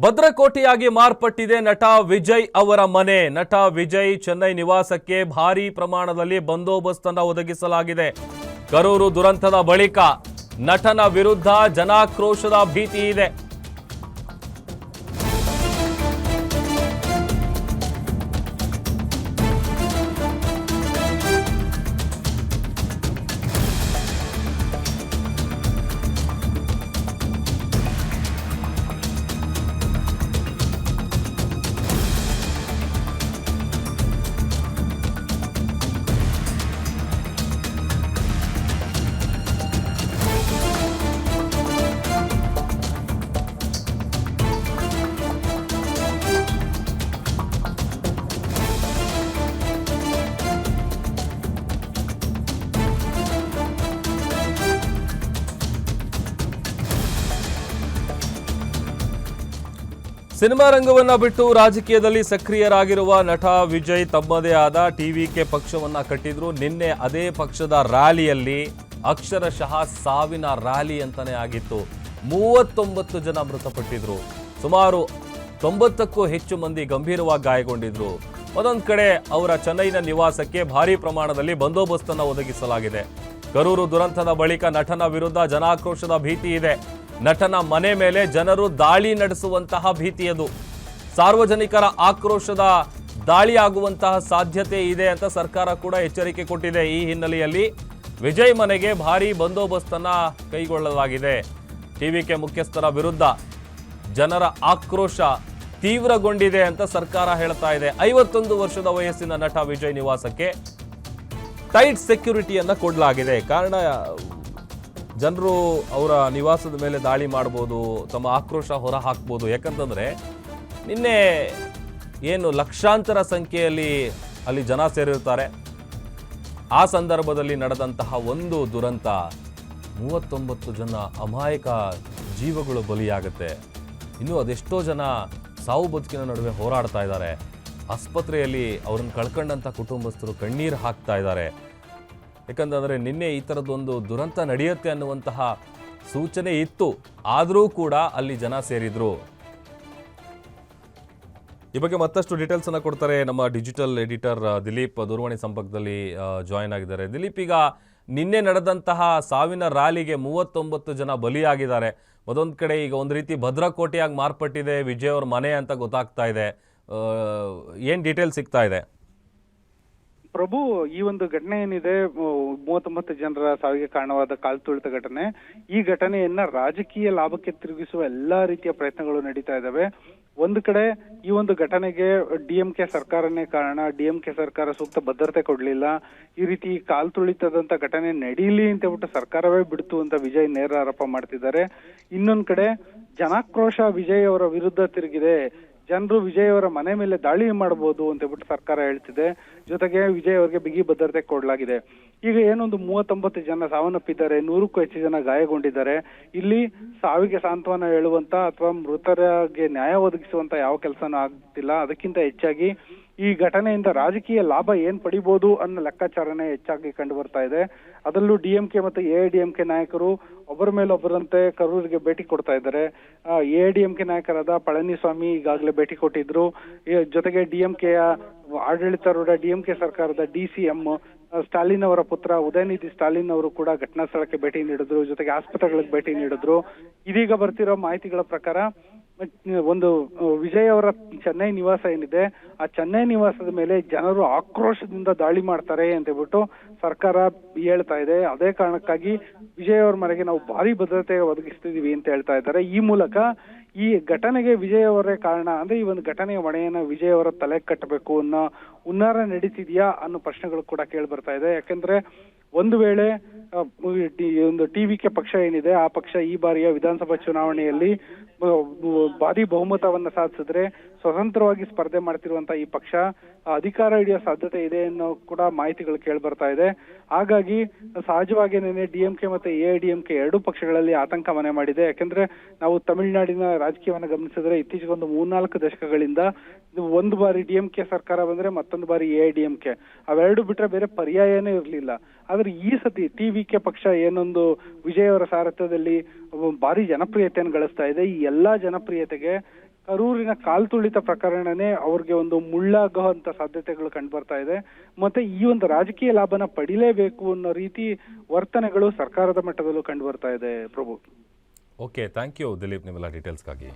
ಭದ್ರಕೋಟೆಯಾಗಿ ಮಾರ್ಪಟ್ಟಿದೆ ನಟ ವಿಜಯ್ ಅವರ ಮನೆ. ನಟ ವಿಜಯ್ ಚೆನ್ನೈ ನಿವಾಸಕ್ಕೆ ಭಾರೀ ಪ್ರಮಾಣದಲ್ಲಿ ಬಂದೋಬಸ್ತನ್ನ ಒದಗಿಸಲಾಗಿದೆ. ಕರೂರು ದುರಂತದ ಬಳಿಕ ನಟನ ವಿರುದ್ಧ ಜನಾಕ್ರೋಶದ ಭೀತಿ ಇದೆ. ಸಿನಿಮಾ ರಂಗವನ್ನ ಬಿಟ್ಟು ರಾಜಕೀಯದಲ್ಲಿ ಸಕ್ರಿಯರಾಗಿರುವ ನಟ ವಿಜಯ್ ತಮ್ಮದೇ ಆದ ಟಿವಿಕೆ ಪಕ್ಷವನ್ನ ಕಟ್ಟಿದ್ರು. ನಿನ್ನೆ ಅದೇ ಪಕ್ಷದ ರ್ಯಾಲಿಯಲ್ಲಿ ಅಕ್ಷರಶಃ ಸಾವಿನ ರ್ಯಾಲಿ ಅಂತಾನೆ ಆಗಿತ್ತು. ಮೂವತ್ತೊಂಬತ್ತು ಜನ ಮೃತಪಟ್ಟಿದ್ರು. ಸುಮಾರು ತೊಂಬತ್ತಕ್ಕೂ ಹೆಚ್ಚು ಮಂದಿ ಗಂಭೀರವಾಗಿ ಗಾಯಗೊಂಡಿದ್ರು. ಒಂದೊಂದು ಕಡೆ ಅವರ ಚೆನ್ನೈನ ನಿವಾಸಕ್ಕೆ ಭಾರೀ ಪ್ರಮಾಣದಲ್ಲಿ ಬಂದೋಬಸ್ತನ್ನು ಒದಗಿಸಲಾಗಿದೆ. ಕರೂರು ದುರಂತದ ಬಳಿಕ ನಟನ ವಿರುದ್ಧ ಜನಾಕ್ರೋಶದ ಭೀತಿ ಇದೆ. ನಟನ ಮನೆ ಮೇಲೆ ಜನರು ದಾಳಿ ನಡೆಸುವಂತಹ ಭೀತಿಯದು ಸಾರ್ವಜನಿಕರ ಆಕ್ರೋಶದ ದಾಳಿ ಆಗುವಂತಹ ಸಾಧ್ಯತೆ ಇದೆ ಅಂತ ಸರ್ಕಾರ ಕೂಡ ಎಚ್ಚರಿಕೆ ಕೊಟ್ಟಿದೆ ಈ ಹಿನ್ನೆಲೆಯಲ್ಲಿ. ವಿಜಯ್ ಮನೆಗೆ ಭಾರೀ ಬಂದೋಬಸ್ತನ್ನು ಕೈಗೊಳ್ಳಲಾಗಿದೆ. ಟಿವಿಕೆ ಮುಖ್ಯಸ್ಥರ ವಿರುದ್ಧ ಜನರ ಆಕ್ರೋಶ ತೀವ್ರಗೊಂಡಿದೆ ಅಂತ ಸರ್ಕಾರ ಹೇಳ್ತಾ ಇದೆ. ಐವತ್ತೊಂದು ವರ್ಷದ ವಯಸ್ಸಿನ ನಟ ವಿಜಯ್ ನಿವಾಸಕ್ಕೆ ಟೈಟ್ ಸೆಕ್ಯುರಿಟಿಯನ್ನು ಕೊಡಲಾಗಿದೆ. ಕಾರಣ ಜನರು ಅವರ ನಿವಾಸದ ಮೇಲೆ ದಾಳಿ ಮಾಡ್ಬೋದು, ತಮ್ಮ ಆಕ್ರೋಶ ಹೊರ ಹಾಕ್ಬೋದು ಯಾಕಂತಂದರೆ, ನಿನ್ನೆ ಏನು ಲಕ್ಷಾಂತರ ಸಂಖ್ಯೆಯಲ್ಲಿ ಅಲ್ಲಿ ಜನ ಸೇರಿರ್ತಾರೆ. ಆ ಸಂದರ್ಭದಲ್ಲಿ ನಡೆದಂತಹ ಒಂದು ದುರಂತ ಮೂವತ್ತೊಂಬತ್ತು ಜನ ಅಮಾಯಕ ಜೀವಗಳು ಬಲಿಯಾಗುತ್ತೆ. ಇನ್ನು ಅದೆಷ್ಟೋ ಜನ ಸಾವು ಬದುಕಿನ ನಡುವೆ ಹೋರಾಡ್ತಾ ಇದ್ದಾರೆ. ಆಸ್ಪತ್ರೆಯಲ್ಲಿ ಅವ್ರನ್ನ ಕಳ್ಕೊಂಡಂಥ ಕುಟುಂಬಸ್ಥರು ಕಣ್ಣೀರು ಹಾಕ್ತಾ ಇದ್ದಾರೆ. ಯಾಕಂತಂದರೆ ನಿನ್ನೆ ಈ ಥರದ್ದೊಂದು ದುರಂತ ನಡೆಯುತ್ತೆ ಅನ್ನುವಂತಹ ಸೂಚನೆ ಇತ್ತು. ಆದರೂ ಕೂಡ ಅಲ್ಲಿ ಜನ ಸೇರಿದ್ರು. ಈ ಬಗ್ಗೆ ಮತ್ತಷ್ಟು ಡೀಟೇಲ್ಸ್ ಅನ್ನ ಕೊಡ್ತಾರೆ ನಮ್ಮ ಡಿಜಿಟಲ್ ಎಡಿಟರ್ ದಿಲೀಪ್ ದೂರವಾಣಿ ಸಂಪರ್ಕದಲ್ಲಿ ಜಾಯಿನ್ ಆಗಿದ್ದಾರೆ. ದಿಲೀಪ್, ಈಗ ನಿನ್ನೆ ನಡೆದಂತಹ ಸಾವಿನ ರ್ಯಾಲಿಗೆ ಮೂವತ್ತೊಂಬತ್ತು ಜನ ಬಲಿಯಾಗಿದ್ದಾರೆ. ಮತ್ತೊಂದು ಕಡೆ ಈಗ ಒಂದು ರೀತಿ ಭದ್ರಕೋಟೆಯಾಗಿ ಮಾರ್ಪಟ್ಟಿದೆ ವಿಜಯ್ ಅವ್ರ ಮನೆ ಅಂತ ಗೊತ್ತಾಗ್ತಾ ಇದೆ. ಏನು ಡೀಟೇಲ್ಸ್ ಡೀಟೇಲ್ ಸಿಗ್ತಾ ಇದೆ? ಪ್ರಭು, ಈ ಒಂದು ಘಟನೆ ಏನಿದೆ ಮೂವತ್ತೊಂಬತ್ತು ಜನರ ಸಾವಿಗೆ ಕಾರಣವಾದ ಕಾಲ್ತುಳಿತ ಘಟನೆ. ಈ ಘಟನೆಯನ್ನ ರಾಜಕೀಯ ಲಾಭಕ್ಕೆ ತಿರುಗಿಸುವ ಎಲ್ಲಾ ರೀತಿಯ ಪ್ರಯತ್ನಗಳು ನಡೀತಾ ಇದ್ದಾವೆ. ಒಂದು ಕಡೆ ಈ ಒಂದು ಘಟನೆಗೆ ಡಿಎಂಕೆ ಸರ್ಕಾರನೇ ಕಾರಣ. ಡಿಎಂಕೆ ಸರ್ಕಾರ ಸೂಕ್ತ ಭದ್ರತೆ ಕೊಡ್ಲಿಲ್ಲ. ಈ ರೀತಿ ಕಾಲ್ತುಳಿತದಂತ ಘಟನೆ ನಡೀಲಿ ಅಂತ ಹೇಳ್ಬಿಟ್ಟು ಸರ್ಕಾರವೇ ಬಿಡ್ತು ಅಂತ ವಿಜಯ್ ನೇರ ಆರೋಪ ಮಾಡ್ತಿದ್ದಾರೆ. ಇನ್ನೊಂದ್ ಕಡೆ ಜನಾಕ್ರೋಶ ವಿಜಯ್ ಅವರ ವಿರುದ್ಧ ತಿರುಗಿದೆ. ಜನರು ವಿಜಯ್ ಅವರ ಮನೆ ಮೇಲೆ ದಾಳಿ ಮಾಡಬಹುದು ಅಂತ ಹೇಳ್ಬಿಟ್ಟು ಸರ್ಕಾರ ಹೇಳ್ತಿದೆ. ಜೊತೆಗೆ ವಿಜಯ್ ಅವರಿಗೆ ಬಿಗಿ ಭದ್ರತೆ ಕೊಡಲಾಗಿದೆ. ಈಗ ಏನೊಂದು ಮೂವತ್ತೊಂಬತ್ತು ಜನ ಸಾವನ್ನಪ್ಪಿದ್ದಾರೆ, ನೂರಕ್ಕೂ ಹೆಚ್ಚು ಜನ ಗಾಯಗೊಂಡಿದ್ದಾರೆ. ಇಲ್ಲಿ ಸಾವಿಗೆ ಸಾಂತ್ವನ ಹೇಳುವಂತ ಅಥವಾ ಮೃತರಿಗೆ ನ್ಯಾಯ ಒದಗಿಸುವಂತ ಯಾವ ಕೆಲಸನೂ ಆಗ್ತಿಲ್ಲ. ಅದಕ್ಕಿಂತ ಹೆಚ್ಚಾಗಿ ಈ ಘಟನೆಯಿಂದ ರಾಜಕೀಯ ಲಾಭ ಏನ್ ಪಡಿಬಹುದು ಅನ್ನೋ ಲೆಕ್ಕಾಚಾರನೇ ಹೆಚ್ಚಾಗಿ ಕಂಡು ಬರ್ತಾ ಇದೆ. ಅದರಲ್ಲೂ ಡಿಎಂಕೆ ಮತ್ತು ಎಐಡಿಎಂಕೆ ನಾಯಕರು ಒಬ್ಬರ ಮೇಲೊಬ್ಬರಂತೆ ಕರೂರಿಗೆ ಭೇಟಿ ಕೊಡ್ತಾ ಇದ್ದಾರೆ. ಎಐಡಿಎಂಕೆ ನಾಯಕರಾದ ಪಳನಿಸ್ವಾಮಿ ಈಗಾಗಲೇ ಭೇಟಿ ಕೊಟ್ಟಿದ್ರು. ಜೊತೆಗೆ ಡಿಎಂಕೆಯ ಆಡಳಿತಾರೂಢ ಡಿಎಂಕೆ ಸರ್ಕಾರದ ಡಿಸಿಎಂ ಸ್ಟಾಲಿನ್ ಅವರ ಪುತ್ರ ಉದಯನಿಧಿ ಸ್ಟಾಲಿನ್ ಅವರು ಕೂಡ ಘಟನಾ ಸ್ಥಳಕ್ಕೆ ಭೇಟಿ ನೀಡಿದ್ರು. ಜೊತೆಗೆ ಆಸ್ಪತ್ರೆಗಳಿಗೆ ಭೇಟಿ ನೀಡಿದ್ರು. ಇದೀಗ ಬರ್ತಿರೋ ಮಾಹಿತಿಗಳ ಪ್ರಕಾರ ಒಂದು ವಿಜಯ್ ಅವರ ಚೆನ್ನೈ ನಿವಾಸ ಏನಿದೆ, ಆ ಚೆನ್ನೈ ನಿವಾಸದ ಮೇಲೆ ಜನರು ಆಕ್ರೋಶದಿಂದ ದಾಳಿ ಮಾಡ್ತಾರೆ ಅಂತ ಹೇಳ್ಬಿಟ್ಟು ಸರ್ಕಾರ ಹೇಳ್ತಾ ಇದೆ. ಅದೇ ಕಾರಣಕ್ಕಾಗಿ ವಿಜಯ್ ಅವರ ಮನೆಗೆ ನಾವು ಭಾರಿ ಭದ್ರತೆ ಒದಗಿಸ್ತಿದೀವಿ ಅಂತ ಹೇಳ್ತಾ ಇದ್ದಾರೆ. ಈ ಮೂಲಕ ಈ ಘಟನೆಗೆ ವಿಜಯ್ ಅವರೇ ಕಾರಣ ಅಂದ್ರೆ ಈ ಒಂದು ಘಟನೆಯ ಹೊಣೆಯನ್ನ ವಿಜಯ್ ಅವರ ತಲೆ ಕಟ್ಟಬೇಕು ಅನ್ನೋ ಹುನ್ನಾರ ನಡೀತಿದ್ಯಾ ಅನ್ನೋ ಪ್ರಶ್ನೆಗಳು ಕೂಡ ಕೇಳಿ ಬರ್ತಾ ಇದೆ. ಯಾಕಂದ್ರೆ ಒಂದು ವೇಳೆ ಒಂದು ಟಿ ಒಂದು ಕೆ ಪಕ್ಷ ಏನಿದೆ, ಆ ಪಕ್ಷ ಈ ಬಾರಿಯ ವಿಧಾನಸಭಾ ಚುನಾವಣೆಯಲ್ಲಿ ಭಾರಿ ಬಹುಮತವನ್ನ ಸಾಧಿಸಿದ್ರೆ ಸ್ವತಂತ್ರವಾಗಿ ಸ್ಪರ್ಧೆ ಮಾಡ್ತಿರುವಂತ ಈ ಪಕ್ಷ ಅಧಿಕಾರ ಹಿಡಿಯೋ ಸಾಧ್ಯತೆ ಇದೆ ಅನ್ನೋ ಕೂಡ ಮಾಹಿತಿಗಳು ಕೇಳಿ ಬರ್ತಾ ಇದೆ. ಹಾಗಾಗಿ, ಸಹಜವಾಗಿ ನಿನ್ನೆ ಡಿಎಂಕೆ ಮತ್ತೆ ಎಐಡಿಎಂಕೆ ಎರಡೂ ಪಕ್ಷಗಳಲ್ಲಿ ಆತಂಕ ಮನೆ ಮಾಡಿದೆ. ಯಾಕೆಂದ್ರೆ, ನಾವು ತಮಿಳುನಾಡಿನ ರಾಜಕೀಯವನ್ನು ಗಮನಿಸಿದ್ರೆ ಇತ್ತೀಚೆಗೆ ಒಂದು ಮೂರ್ನಾಲ್ಕು ದಶಕಗಳಿಂದ ಒಂದು ಬಾರಿ ಡಿ ಎಂ ಕೆ ಸರ್ಕಾರ ಬಂದ್ರೆ ಮತ್ತೊಂದು ಬಾರಿ ಎ ಡಿ ಎಂ ಕೆ. ಅವೆರಡು ಬಿಟ್ರೆ ಬೇರೆ ಪರ್ಯಾಯನೇ ಇರಲಿಲ್ಲ. ಆದ್ರೆ ಈ ಸತಿ ಟಿ ವಿ ಕೆ ಪಕ್ಷ ಏನೊಂದು ವಿಜಯ್ ಅವರ ಸಾರಥ್ಯದಲ್ಲಿ ಭಾರಿ ಜನಪ್ರಿಯತೆಯನ್ನು ಗಳಿಸ್ತಾ ಇದೆ. ಈ ಎಲ್ಲಾ ಜನಪ್ರಿಯತೆಗೆ ಕರೂರಿನ ಕಾಲ್ತುಳಿತ ಪ್ರಕರಣನೇ ಅವ್ರಿಗೆ ಒಂದು ಮುಳ್ಳಾಗುವಂತ ಸಾಧ್ಯತೆಗಳು ಕಂಡುಬರ್ತಾ ಇದೆ. ಮತ್ತೆ ಈ ಒಂದು ರಾಜಕೀಯ ಲಾಭನ ಪಡಿಲೇಬೇಕು ಅನ್ನೋ ರೀತಿ ವರ್ತನೆಗಳು ಸರ್ಕಾರದ ಮಟ್ಟದಲ್ಲೂ ಕಂಡುಬರ್ತಾ ಇದೆ Prabhu. Okay, thank you Dilip ನಿಮ್ಮೆಲ್ಲ ಡೀಟೇಲ್ಸ್ಗಾಗಿ.